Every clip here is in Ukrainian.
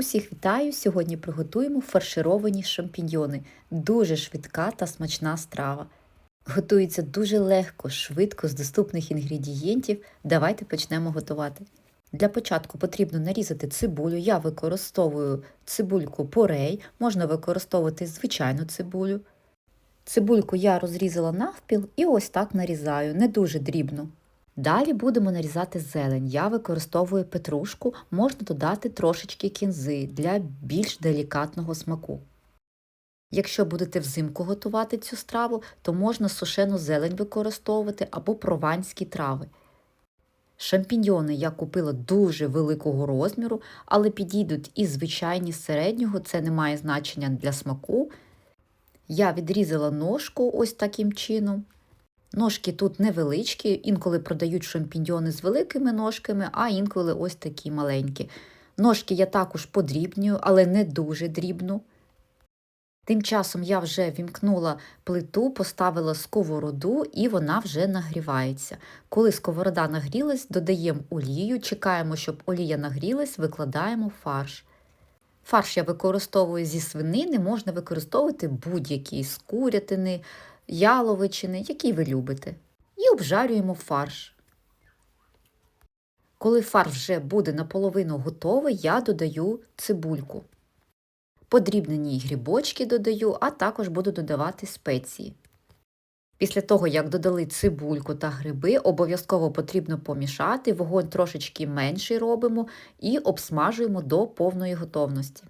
Усіх вітаю! Сьогодні приготуємо фаршировані шампіньйони. Дуже швидка та смачна страва. Готується дуже легко, швидко, з доступних інгредієнтів. Давайте почнемо готувати. Для початку потрібно нарізати цибулю. Я використовую цибульку порей, можна використовувати звичайну цибулю. Цибульку я розрізала навпіл і ось так нарізаю, не дуже дрібно. Далі будемо нарізати зелень. Я використовую петрушку, можна додати трошечки кінзи для більш делікатного смаку. Якщо будете взимку готувати цю страву, то можна сушену зелень використовувати або прованські трави. Шампіньйони я купила дуже великого розміру, але підійдуть і звичайні середнього, це не має значення для смаку. Я відрізала ножку ось таким чином. Ножки тут невеличкі, інколи продають шампіньйони з великими ножками, а інколи ось такі маленькі. Ножки я також подрібнюю, але не дуже дрібну. Тим часом я вже вімкнула плиту, поставила сковороду і вона вже нагрівається. Коли сковорода нагрілась, додаємо олію, чекаємо, щоб олія нагрілась, викладаємо фарш. Фарш я використовую зі свинини, можна використовувати будь-який з курятини, яловичини, який ви любите. І обжарюємо фарш. Коли фарш вже буде наполовину готовий, я додаю цибульку. Подрібнені грибочки додаю, а також буду додавати спеції. Після того, як додали цибульку та гриби, обов'язково потрібно помішати, вогонь трошечки менший робимо і обсмажуємо до повної готовності.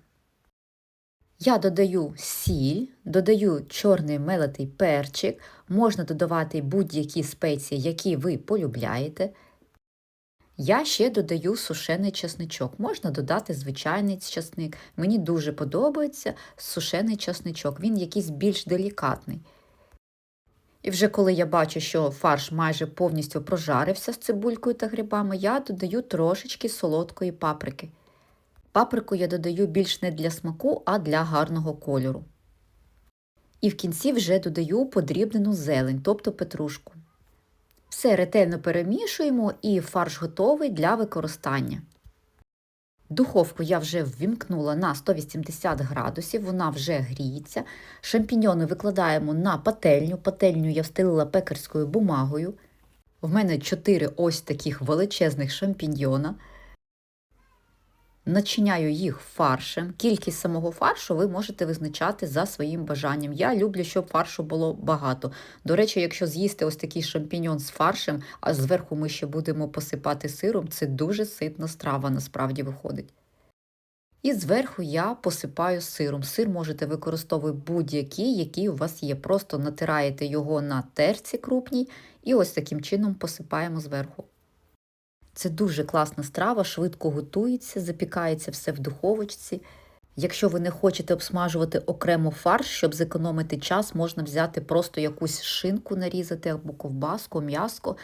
Я додаю сіль, додаю чорний мелитий перчик, можна додавати будь-які спеції, які ви полюбляєте. Я ще додаю сушений чесничок. Можна додати звичайний чесник. Мені дуже подобається сушений чесничок, він якийсь більш делікатний. І вже коли я бачу, що фарш майже повністю прожарився з цибулькою та грибами, я додаю трошечки солодкої паприки. Паприку я додаю більш не для смаку, а для гарного кольору. І в кінці вже додаю подрібнену зелень, тобто петрушку. Все ретельно перемішуємо і фарш готовий для використання. Духовку я вже ввімкнула на 180 градусів, вона вже гріється. Шампіньони викладаємо на пательню. Пательню я встелила пекарською бумагою. В мене 4 ось таких величезних шампіньйона. Начиняю їх фаршем. Кількість самого фаршу ви можете визначати за своїм бажанням. Я люблю, щоб фаршу було багато. До речі, якщо з'їсти ось такий шампіньон з фаршем, а зверху ми ще будемо посипати сиром, це дуже ситна страва насправді виходить. І зверху я посипаю сиром. Сир можете використовувати будь-який, який у вас є. Просто натираєте його на терці крупній і ось таким чином посипаємо зверху. Це дуже класна страва, швидко готується, запікається все в духовочці. Якщо ви не хочете обсмажувати окремо фарш, щоб зекономити час, можна взяти просто якусь шинку нарізати або ковбаску, м'яско.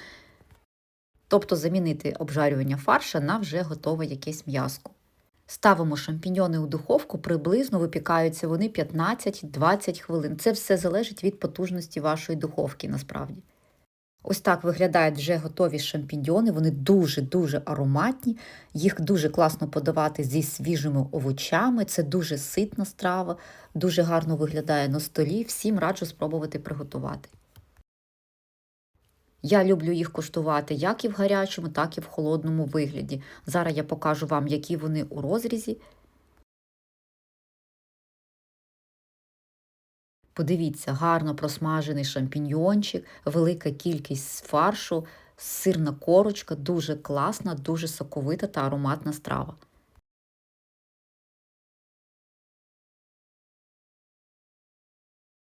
Тобто замінити обжарювання фарша на вже готове якесь м'яско. Ставимо шампіньони у духовку, приблизно випікаються вони 15-20 хвилин. Це все залежить від потужності вашої духовки насправді. Ось так виглядають вже готові шампіньйони, вони дуже-дуже ароматні, їх дуже класно подавати зі свіжими овочами, це дуже ситна страва, дуже гарно виглядає на столі, всім раджу спробувати приготувати. Я люблю їх куштувати як і в гарячому, так і в холодному вигляді. Зараз я покажу вам, які вони у розрізі. Подивіться, гарно просмажений шампіньйончик, велика кількість фаршу, сирна корочка, дуже класна, дуже соковита та ароматна страва.